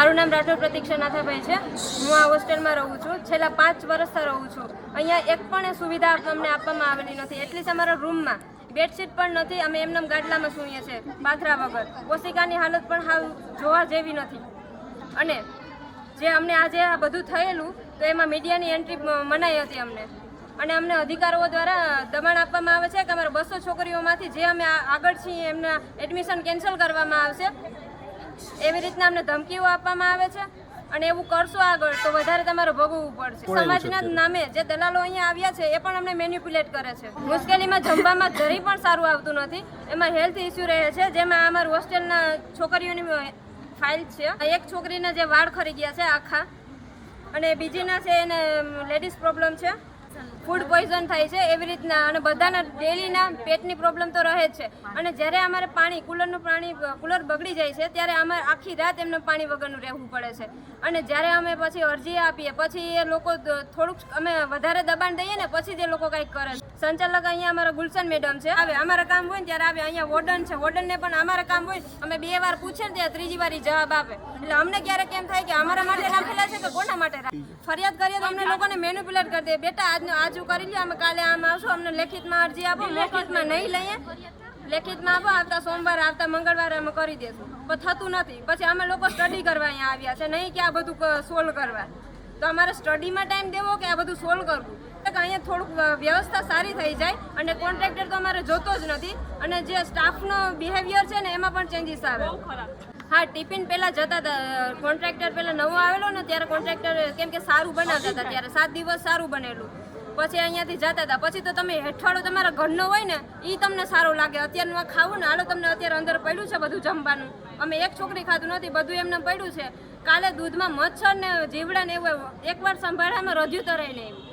મારું નામ રાઠોડ પ્રતીક્ષા નાથાભાઈ છે. હું આ હોસ્ટેલમાં રહું છું. છેલ્લા પાંચ વર્ષથી રહું છું. અહીંયા એક પણ સુવિધા અમને આપવામાં આવેલી નથી. એટલી અમારા રૂમમાં. બેડશીટ પણ નથી. અમે એમનેમ ગાડલામાં સૂઈએ છીએ પાથરા વગર. કોશિકાની હાલત પણ હાલ જોવા જેવી નથી. અને જે અમને આજે આ બધું થયેલું, તો એમાં મીડિયાની એન્ટ્રી મનાઈ હતી અમને. અને અમને અધિકારીઓ દ્વારા દબાણ આપવામાં આવે છે કે અમારા બસો છોકરીઓમાંથી જે અમે આગળ છીએ એમના એડમિશન કેન્સલ કરવામાં આવશે. એવી રીતના અમને ધમકીઓ આપવામાં આવે છે અને એવું કરશો આગળ તો વધારે તમારે ભોગવવું પડશે. સમાજના નામે જે દલાલો અહીંયા આવ્યા છે એ પણ અમને મેન્યુપ્યુલેટ કરે છે. મુશ્કેલીમાં જમવામાં જરી પણ સારું આવતું નથી. એમાં હેલ્થ ઇસ્યુ રહે છે જેમાં અમારું હોસ્ટેલના છોકરીઓની ફાઇલ છે. એક છોકરીના જે વાળ ખરી ગયા છે આખા. અને બીજીના છે એને લેડીઝ પ્રોબ્લેમ છે. ફૂડ પોઈઝન થાય છે એવી રીતના અને બધાના ડેલીના પેટની પ્રોબ્લેમ તો રહે જ છે. અને જ્યારે અમારે પાણી કુલરનું પાણી, કુલર બગડી જાય છે, ત્યારે અમારે આખી રાત એમને પાણી વગરનું રહેવું પડે છે. અને જ્યારે અમે પછી અરજી આપીએ, પછી એ લોકો થોડુંક અમે વધારે દબાણ દઈએ ને, પછી જે લોકો કંઈક કરે સંચાલક અહીંયા અમારા ગુલશન મેડમ છે. આવે, અમારા કામ હોય ને ત્યારે આવે, અહીંયા વોર્ડન છે. વોર્ડનને પણ અમારા કામ હોય. અમે બે વાર પૂછે ને ત્યાં ત્રીજી વાર જવાબ આપે. એટલે અમને ક્યારેક એમ થાય કે અમારા માટે રાખેલા છે કે કોના માટે? ફરિયાદ કરીએ તો અમને લોકોને મેન્યુપ્યુલેટ કરી દે. બેટા, આજનું આજુ કરી લ્યો, અમે કાલે આમ આવશું, અમને લેખિતમાં અરજી આપો, લેખિતમાં નહીં લઈએ. લેખિતમાં આપો, આવતા સોમવાર, આવતા મંગળવારે અમે કરી દેશું. પણ થતું નથી. પછી અમે લોકો સ્ટડી કરવા અહીંયા આવ્યા છે. નહીં કે આ બધું સોલ્વ કરવા. તો અમારે સ્ટડીમાં ટાઈમ દેવો કે આ બધું સોલ્વ કરવું? તો કે અહીંયા થોડુંક વ્યવસ્થા સારી થઈ જાય અને કોન્ટ્રાક્ટર તો અમારે જોતો જ નથી અને જે સ્ટાફનો બિહેવિયર છે ને એમાં પણ ચેન્જીસ આવે. હા ટિફિન પહેલાં જતા હતા કોન્ટ્રાક્ટર પહેલાં નવો આવેલો ને ત્યારે કોન્ટ્રાક્ટર કેમ કે સારું બનાવતા હતા ત્યારે સાત દિવસ સારું બનેલું. પછી અહીંયાથી જતા હતા પછી તો તમે હેઠવાડો તમારા ઘરનો હોય ને એ તમને સારું લાગે. અત્યારનું આ ખાવું ને હાલો તમને અત્યારે અંદર પડ્યું છે બધું જમવાનું. અમે એક છોકરી ખાધું નથી બધું એમને પડ્યું છે. કાલે દૂધમાં મચ્છર ને જીવડા ને એવું એકવાર સંભાળામાં રજ્યું તરાઈ ને એવું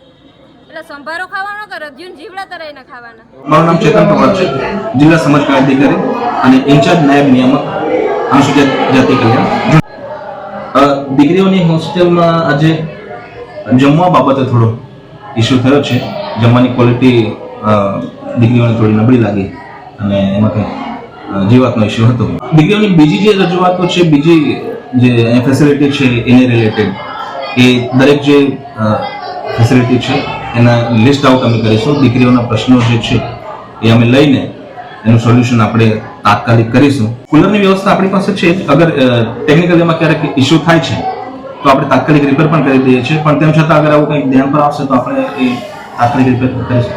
એટલે સંભારો ખાવાનો કે રજ્યું ને જીવડા ખાવાના? મારું નામ ચેતન પવાર છે. જિલ્લા સમાજ કલ્યાણ અધિકારી અને ઇન્ચાર્જ નાયબ નિયામક અનુસૂચિત જાતિ કલ્યાણ. દીકરીઓની હોસ્ટેલમાં આજે જમવા બાબતે થોડો ઇસ્યુ થયો છે. જમવાની ક્વોલિટી દીકરીઓને થોડી નબળી લાગી અને એમાં કંઈ જીવાતનો ઇસ્યુ હતો. દીકરીઓની બીજી જે રજૂઆતો છે, બીજી જે ફેસિલિટી છે, એને રિલેટેડ એ દરેક જે ફેસિલિટી છે એના લિસ્ટ આઉટ અમે કરીશું. દીકરીઓના પ્રશ્નો જે છે એ અમે લઈને એનું સોલ્યુશન આપણે તાત્કાલિક કરીશું. કુલરની વ્યવસ્થા આપણી પાસે છે. અગર ટેકનિકલ એમાં ક્યારેક ઇસ્યુ થાય છે, તો આપણે તાત્કાલિક રિપેર પણ કરી દઈએ છીએ. પણ તેમ છતાં અગર આવું કંઈક ધ્યાન પર આવશે, તો આપણે એ તાત્કાલિક રિપેર કરીશું.